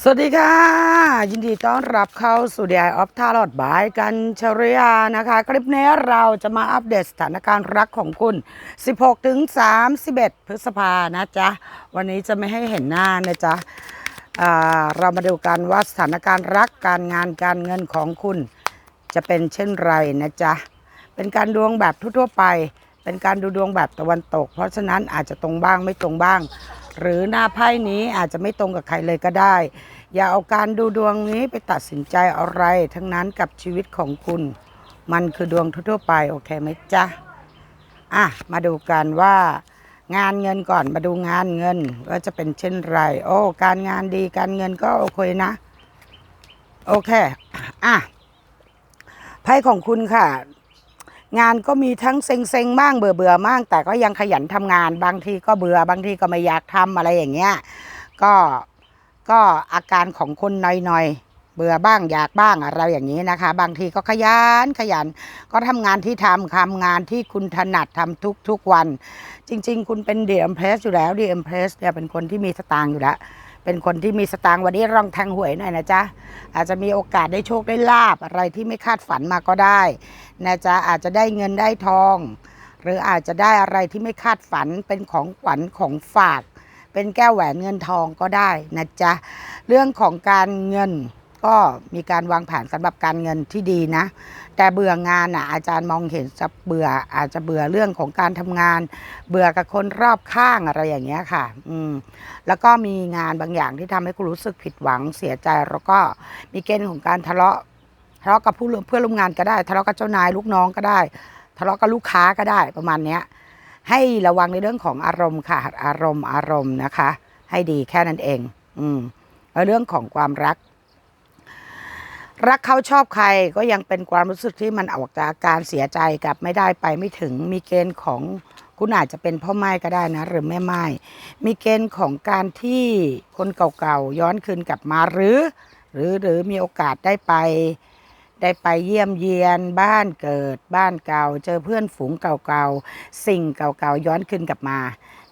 สวัสดีค่ะ ยินดีต้อนรับเข้าสู่ d ด of t a r o t บายกันชริยานะคะ คลิปนี้เราจะมาอัปเดตสถานการณ์รักของคุณ 16 ถึง 31 พฤษภานะจ๊ะ วันนี้จะไม่ให้เห็นหน้านะจ๊ะอ่าเรามาดูกันว่าสถานการณ์รักการงานการเงินของคุณ จะเป็นเช่นไรนะจ๊ะ เป็นการดวงแบบทั่วๆไป เป็นการดูดวงแบบตะวันตก เพราะฉะนั้นอาจจะตรงบ้างไม่ตรงบ้าง หรือหน้าไพ่นี้อาจจะไม่ตรงกับใครเลยก็ได้ อย่าเอาการดูดวงนี้ไปตัดสินใจอะไร ทั้งนั้นกับชีวิตของคุณ มันคือดวงทั่วๆไปโอเคไหมจ๊ะอะมาดูกันว่างานเงินก่อนมาดูงานเงินว่าจะเป็นเช่นไร โอ้การงานดีการเงินก็โอเคนะ โอเค อะไพ่ของคุณค่ะ งานก็มีทั้งเซ็งๆบ้างเบื่อเบื่อบ้างแต่ก็ยังขยันทำงาน บางทีก็เบื่อบางทีก็ไม่อยากทำอะไรอย่างเงี้ยก็ก็อาการของคนหน่อยๆ เบื่อบ้างอยากบ้างอะไรอย่างนี้นะคะ บางทีก็ขยันขยัน ก็ทำงานที่ทำทำงานที่คุณถนัดทำทุกทุกวัน จริง ๆ คุณเป็นเดียมเพรสอยู่แล้วเดียมเพรสเนี่ยเป็นคนที่มีสตางค์อยู่แล้ว เป็นคนที่มีสตางค์วันนี้ร่องแทงหวยหน่อยนะจ๊ะอาจจะมีโอกาสได้โชคได้ลาบอะไรที่ไม่คาดฝันมาก็ได้นะจ๊ะอาจจะได้เงินได้ทอง หรืออาจจะได้อะไรที่ไม่คาดฝันเป็นของขวัญของฝาก เป็นแก้วแหวนเงินทองก็ได้นะจ๊ะเรื่องของการเงิน ก็มีการวางแผนสำหรับการเงินที่ดีนะ แต่เบื่องานอะอาจารย์มองเห็นจะเบื่ออาจจะเบื่อเรื่องของการทำงาน เบื่อกับคนรอบข้างอะไรอย่างเงี้ยค่ะ อืมแล้วก็มีงานบางอย่างที่ทำให้คุณรู้สึกผิดหวังเสียใจ แล้วก็มีเกณฑ์ของการทะเลาะทะเลาะกับผู้ร่วมเพื่อนร่วมงานก็ได้ทะเลาะกับเจ้านายลูกน้องก็ได้ ทะเลาะกับลูกค้าก็ได้ประมาณเนี้ยให้ระวังในเรื่องของอารมณ์ค่ะ อารมณ์อารมณ์นะคะ ให้ดีแค่นั้นเอง อืมแล้วเรื่องของความรัก รักเขาชอบใครก็ยังเป็นความรู้สึกที่มันออกจากอาการเสียใจกับไม่ได้ไปไม่ถึงมีเกณฑ์ของคุณอาจจะเป็นพ่อไม้ก็ได้นะ หรือแม่ไม้มีเกณฑ์ของการที่คนเก่าๆย้อนคืนกลับมาหรือ หรือหรือมีโอกาสได้ไป ได้ไปเยี่ยมเยียน บ้านเกิด บ้านเก่า เจอเพื่อนฝูงเก่าๆสิ่งเก่าๆย้อนคืนกลับมา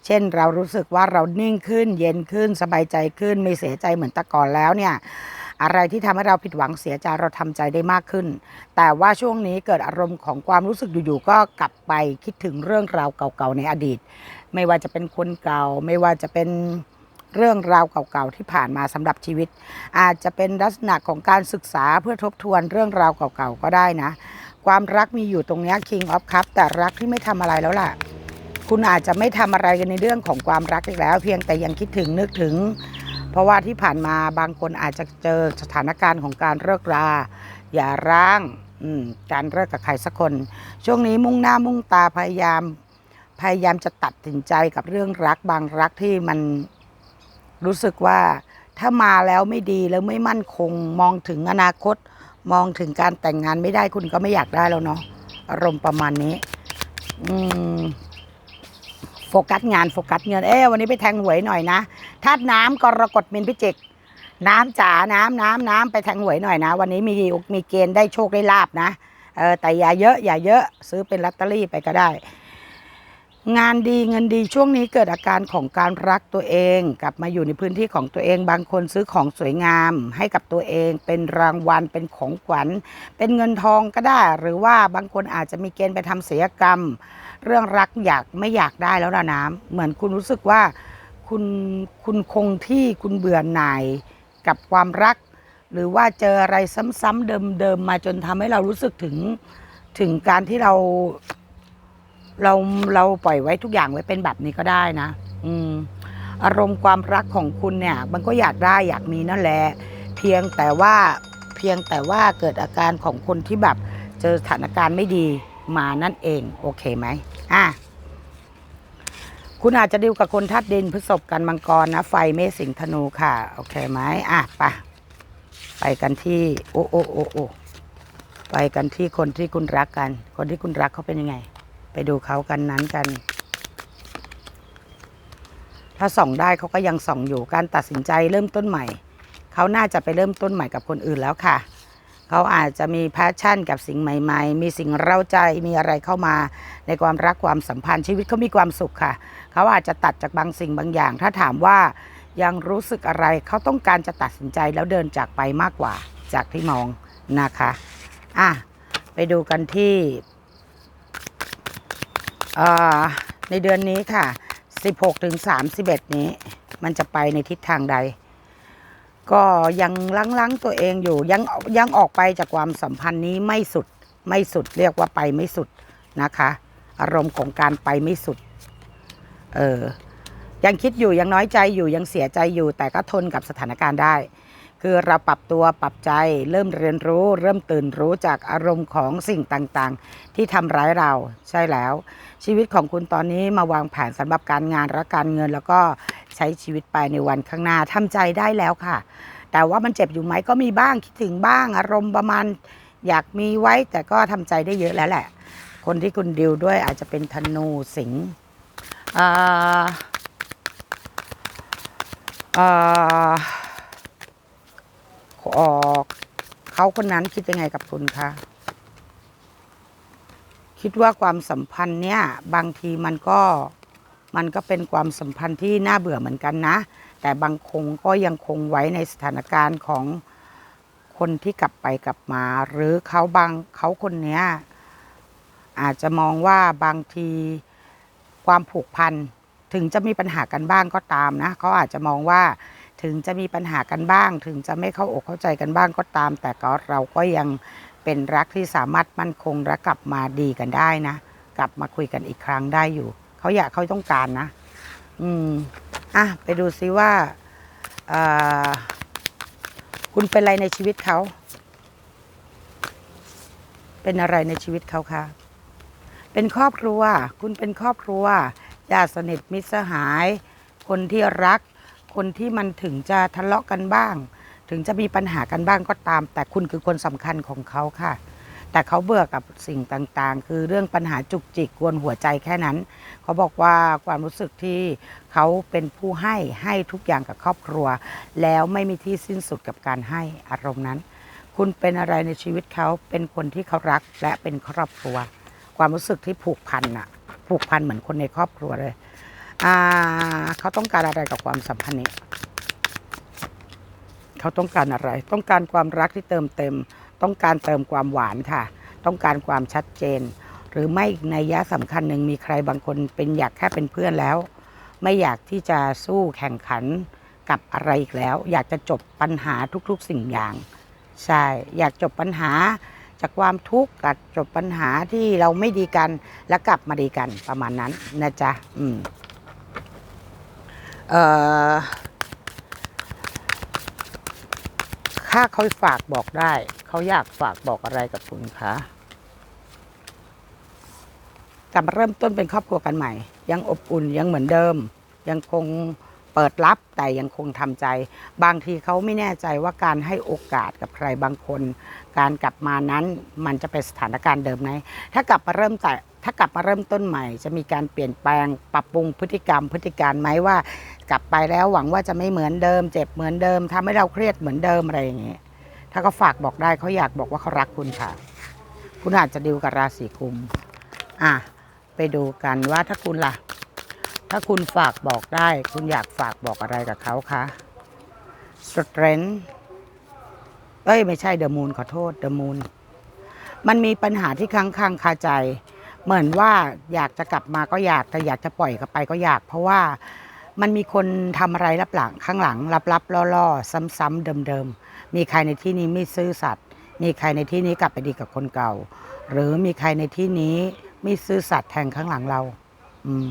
เช่นเรารู้สึกว่าเรานิ่งขึ้น เย็นขึ้นสบายใจขึ้นไม่เสียใจเหมือนแต่ก่อนแล้วเนี่ย อะไรที่ทำให้เราผิดหวังเสียใจเราทำใจได้มากขึ้น แต่ว่าช่วงนี้เกิดอารมณ์ของความรู้สึกอยู่ๆก็กลับไปคิดถึงเรื่องราวเก่าๆในอดีต ไม่ว่าจะเป็นคนเก่า ไม่ว่าจะเป็นเรื่องราวเก่าๆที่ผ่านมาสำหรับชีวิต อาจจะเป็นลักษณะของการศึกษาเพื่อทบทวนเรื่องราวเก่าๆก็ได้นะ ความรักมีอยู่ตรงนี้ King of Cup แต่รักที่ไม่ทำอะไรแล้วล่ะ คุณอาจจะไม่ทำอะไรกันในเรื่องของความรักอีกแล้ว เพียงแต่ยังคิดถึงนึกถึง เพราะว่าที่ผ่านมาบางคนอาจจะเจอสถานการณ์ของการเลิกราอย่าร้างการเลิกกับใครสักคน ช่วงนี้มุ่งหน้ามุ่งตาพยายามพยายามจะตัดสินใจกับเรื่องรักบางรักที่มันรู้สึกว่าถ้ามาแล้วไม่ดีแล้วไม่มั่นคง มองถึงอนาคต มองถึงการแต่งงานไม่ได้คุณก็ไม่อยากได้แล้วเนาะอารมณ์ประมาณนี้ อืม โฟกัสงานโฟกัสเงิน เอ๊วันนี้ไปแทงหวยหน่อยนะธาตุน้ำกรกฎมินพิจิก น้ำจ๋าน้ำน้ำน้ำไปแทงหวยหน่อยนะ วันนี้มีมีเกณฑ์ได้โชคได้ลาบนะเออแต่อย่าเยอะอย่าเยอะซื้อเป็นลอตเตอรี่ไปก็ได้ งานดีเงินดีช่วงนี้เกิดอาการของการรักตัวเอง กลับมาอยู่ในพื้นที่ของตัวเองบางคนซื้อของสวยงาม ให้กับตัวเอง เป็นรางวัลเป็นของขวัญ เป็นเงินทองก็ได้ หรือว่าบางคนอาจจะมีเกณฑ์ไปทำศิลปกรรม เรื่องรักอยากไม่อยากได้แล้วนะน้ำเหมือนคุณรู้สึกว่าคุณคุณคงที่คุณเบื่อหน่ายกับความรัก หรือว่าเจออะไรซ้ำๆเดิมๆมาจนทำให้เรารู้สึกถึงถึงการที่เรา เราเราปล่อยไว้ทุกอย่างไว้เป็นแบบนี้ก็ได้นะ อืม อารมณ์ความรักของคุณเนี่ย มันก็อยากได้อยากมีนั่นแหละ เพียงแต่ว่าเพียงแต่ว่าเกิดอาการของคนที่แบบเจอสถานการณ์ไม่ดี มานั่นเอง โอเคไหมอะคุณอาจจะดิวกับคนธาตุดินพฤษภกันมังกรนะ ไฟเมษสิงธนูค่ะ โอเคไหมอะไปไปกันที่ โอ้โอ้โอ้โอ้ไปกันที่คนที่คุณรักกัน คนที่คุณรักเขาเป็นยังไง ไปดูเขากันนั้นกัน ถ้าส่องได้เขาก็ยังส่องอยู่การตัดสินใจเริ่มต้นใหม่ เขาน่าจะไปเริ่มต้นใหม่กับคนอื่นแล้วค่ะ เขาอาจจะมีแพชชั่นกับสิ่งใหม่ ๆ มีสิ่งเร้าใจมีอะไรเข้ามาในความรักความสัมพันธ์ชีวิตเขามีความสุขค่ะ เขาอาจจะตัดจากบางสิ่งบางอย่าง ถ้าถามว่ายังรู้สึกอะไรเขาต้องการจะตัดสินใจแล้วเดินจากไปมากกว่าจากที่มองนะคะอะไปดูกันที่อ่าในเดือนนี้ค่ะ 16ถึง31 นี้ มันจะไปในทิศทางใด ก็ยังล้างๆตัวเองอยู่ยังยังออกไปจากความสัมพันธ์นี้ไม่สุดไม่สุดเรียกว่าไปไม่สุดนะคะ อารมณ์ของการไปไม่สุดเออยังคิดอยู่ยังน้อยใจอยู่ยังเสียใจอยู่แต่ก็ทนกับสถานการณ์ได้ คือเราปรับตัวปรับใจ เริ่มเรียนรู้ เริ่มตื่นรู้จากอารมณ์ของสิ่งต่างๆ ที่ทำร้ายเราใช่แล้ว ชีวิตของคุณตอนนี้มาวางแผนสำหรับการงานและการเงิน แล้วก็ใช้ชีวิตไปในวันข้างหน้าทำใจได้แล้วค่ะ แต่ว่ามันเจ็บอยู่ไหมก็มีบ้างคิดถึงบ้าง อารมณ์ประมาณอยากมีไว้แต่ก็ทำใจได้เยอะแล้วแหละ คนที่คุณดิวด้วยอาจจะเป็นธนูสิงห์อ่าอ่า ขอเขาคนนั้นคิดยังไงกับคุณคะคิดว่าความสัมพันธ์เนี่ยบางทีมันก็มันก็เป็นความสัมพันธ์ที่น่าเบื่อเหมือนกันนะ แต่บางคงก็ยังคงไว้ในสถานการณ์ของคนที่กลับไปกลับมา หรือเขาบางเขาคนเนี้ยอาจจะมองว่าบางทีความผูกพันถึงจะมีปัญหากันบ้างก็ตามนะเขาอาจจะมองว่า ถึงจะมีปัญหากันบ้าง ถึงจะไม่เข้าอกเข้าใจกันบ้างก็ตาม แต่ก็เราก็ยังเป็นรักที่สามารถมั่นคงและกลับมาดีกันได้นะ กลับมาคุยกันอีกครั้งได้อยู่ เขาอยากเขาต้องการนะ อืมอะไปดูซิว่าคุณเป็นอะไรในชีวิตเขา เป็นอะไรในชีวิตเขาคะเป็นครอบครัว คุณเป็นครอบครัวญาติสนิทมิตรสหาย คนที่รัก คนที่มันถึงจะทะเลาะกันบ้าง ถึงจะมีปัญหากันบ้างก็ตาม แต่คุณคือคนสำคัญของเขาค่ะ แต่เขาเบื่อกับสิ่งต่างๆ คือเรื่องปัญหาจุกจิกกวนหัวใจแค่นั้น เขาบอกว่าความรู้สึกที่เขาเป็นผู้ให้ให้ทุกอย่างกับครอบครัว แล้วไม่มีที่สิ้นสุดกับการให้อารมณ์นั้น คุณเป็นอะไรในชีวิตเขาเป็นคนที่เขารักและเป็นครอบครัว ความรู้สึกที่ผูกพันอะผูกพันเหมือนคนในครอบครัวเลย อ่า เขาต้องการอะไรกับความสัมพันธ์นี้ เขาต้องการอะไร ต้องการความรักที่เติมเต็ม ต้องการเติมความหวานค่ะ ต้องการความชัดเจน หรือไม่อีกในยะสำคัญหนึ่งมีใครบางคนเป็นอยากแค่เป็นเพื่อนแล้ว ไม่อยากที่จะสู้แข่งขันกับอะไรอีกแล้ว อยากจะจบปัญหาทุกๆสิ่งอย่าง ใช่ อยากจบปัญหาจากความทุกข์กับจบปัญหาที่เราไม่ดีกัน แล้วกลับมาดีกันประมาณนั้นนะจ๊ะ อืม ถ้าเขาฝากบอกได้ เขาอยากฝากบอกอะไรกับคุณคะกลับมาเริ่มต้นเป็นครอบครัวกันใหม่ ยังอบอุ่นยังเหมือนเดิม ยังคง เปิดรับแต่ยังคงทำใจ บางทีเขาไม่แน่ใจว่าการให้โอกาสกับใครบางคน การกลับมานั้นมันจะเป็นสถานการณ์เดิมไหมถ้ากลับมาเริ่มแต่ถ้ากลับมาเริ่มต้นใหม่ จะมีการเปลี่ยนแปลง ปรับปรุงพฤติกรรมพฤติการไหมว่า กลับไปแล้วหวังว่าจะไม่เหมือนเดิม เจ็บเหมือนเดิมทำให้เราเครียดเหมือนเดิมอะไรอย่างเงี้ยถ้าเขาฝากบอกได้เขาอยากบอกว่าเขารักคุณค่ะ คุณอาจจะดิวกับราศีกุมอะไปดูกันว่าถ้าคุณล่ะ ถ้าคุณฝากบอกได้ คุณอยากฝากบอกอะไรกับเขาคะ strength เอ้ย ไม่ใช่เดอะมูนขอโทษเดอะมูนมันมีปัญหาที่ค้างค้างคาใจ เหมือนว่าอยากจะกลับมาก็อยากแต่อยากจะปล่อยเขาไปก็อยาก เพราะว่ามันมีคนทำอะไรรับหลังข้างหลังรับรับล่อล่อซ้ำซ้ำเดิมเดิมๆมีใครในที่นี้ไม่ซื่อสัตย์มีใครในที่นี้กลับไปดีกับคนเก่า หรือมีใครในที่นี้ไม่ซื่อสัตย์แทงข้างหลังเรา อืม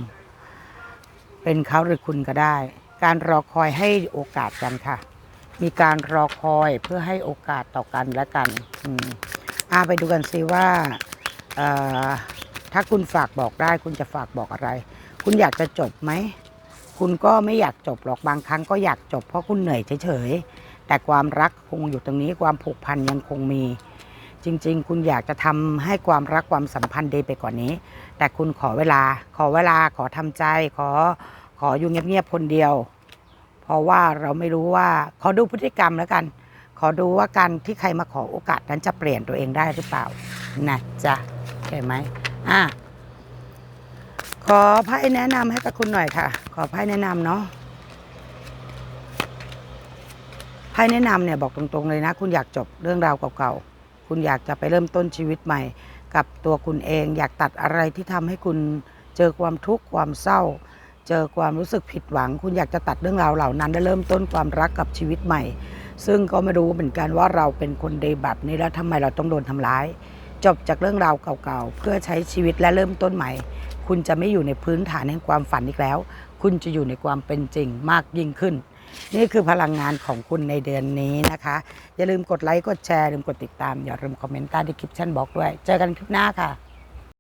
เป็นเขาหรือคุณก็ได้ การรอคอยให้โอกาสกันค่ะ มีการรอคอยเพื่อให้โอกาสต่อกันและกันอืมอ่าไปดูกันซิว่าถ้าคุณฝากบอกได้ คุณจะฝากบอกอะไร คุณอยากจะจบไหม คุณก็ไม่อยากจบหรอกบางครั้งก็อยากจบเพราะคุณเหนื่อยเฉยๆแต่ความรักคงอยู่ตรงนี้ความผูกพันยังคงมี จริง ๆ คุณอยากจะทำให้ความรักความสัมพันธ์ดีไปกว่านี้ แต่คุณขอเวลา ขอเวลาขอทำใจ ขอขออยู่เงียบๆคนเดียว เพราะว่าเราไม่รู้ว่าขอดูพฤติกรรมแล้วกัน ขอดูว่าการที่ใครมาขอโอกาสนั้นจะเปลี่ยนตัวเองได้หรือเปล่านะจ๊ะเข้าใจไหมอะขอไพ่แนะนำให้กับคุณหน่อยค่ะ ขอไพ่แนะนำเนาะไพ่แนะนำเนี่ยบอกตรงๆเลยนะ คุณอยากจบเรื่องราวเก่าๆ คุณอยากจะไปเริ่มต้นชีวิตใหม่ กับตัวคุณเอง อยากตัดอะไรที่ทำให้คุณเจอความทุกข์ความเศร้า เจอความรู้สึกผิดหวัง คุณอยากจะตัดเรื่องราวเหล่านั้น และเริ่มต้นความรักกับชีวิตใหม่ ซึ่งก็ไม่รู้เหมือนกันว่าเราเป็นคนดีแบบนี้แล้วทำไมเราต้องโดนทำร้าย จบจากเรื่องราวเก่าๆเพื่อใช้ชีวิตและเริ่มต้นใหม่ คุณจะไม่อยู่ในพื้นฐานแห่งความฝันอีกแล้ว คุณจะอยู่ในความเป็นจริงมากยิ่งขึ้น นี่คือพลังงานของคุณในเดือนนี้นะคะ อย่าลืมกดไลค์กดแชร์ลืมกดติดตามอย่าลืมคอมเมนต์ใต้ดีคลิปชั่นบอกด้วย เจอกันคลิปหน้าค่ะ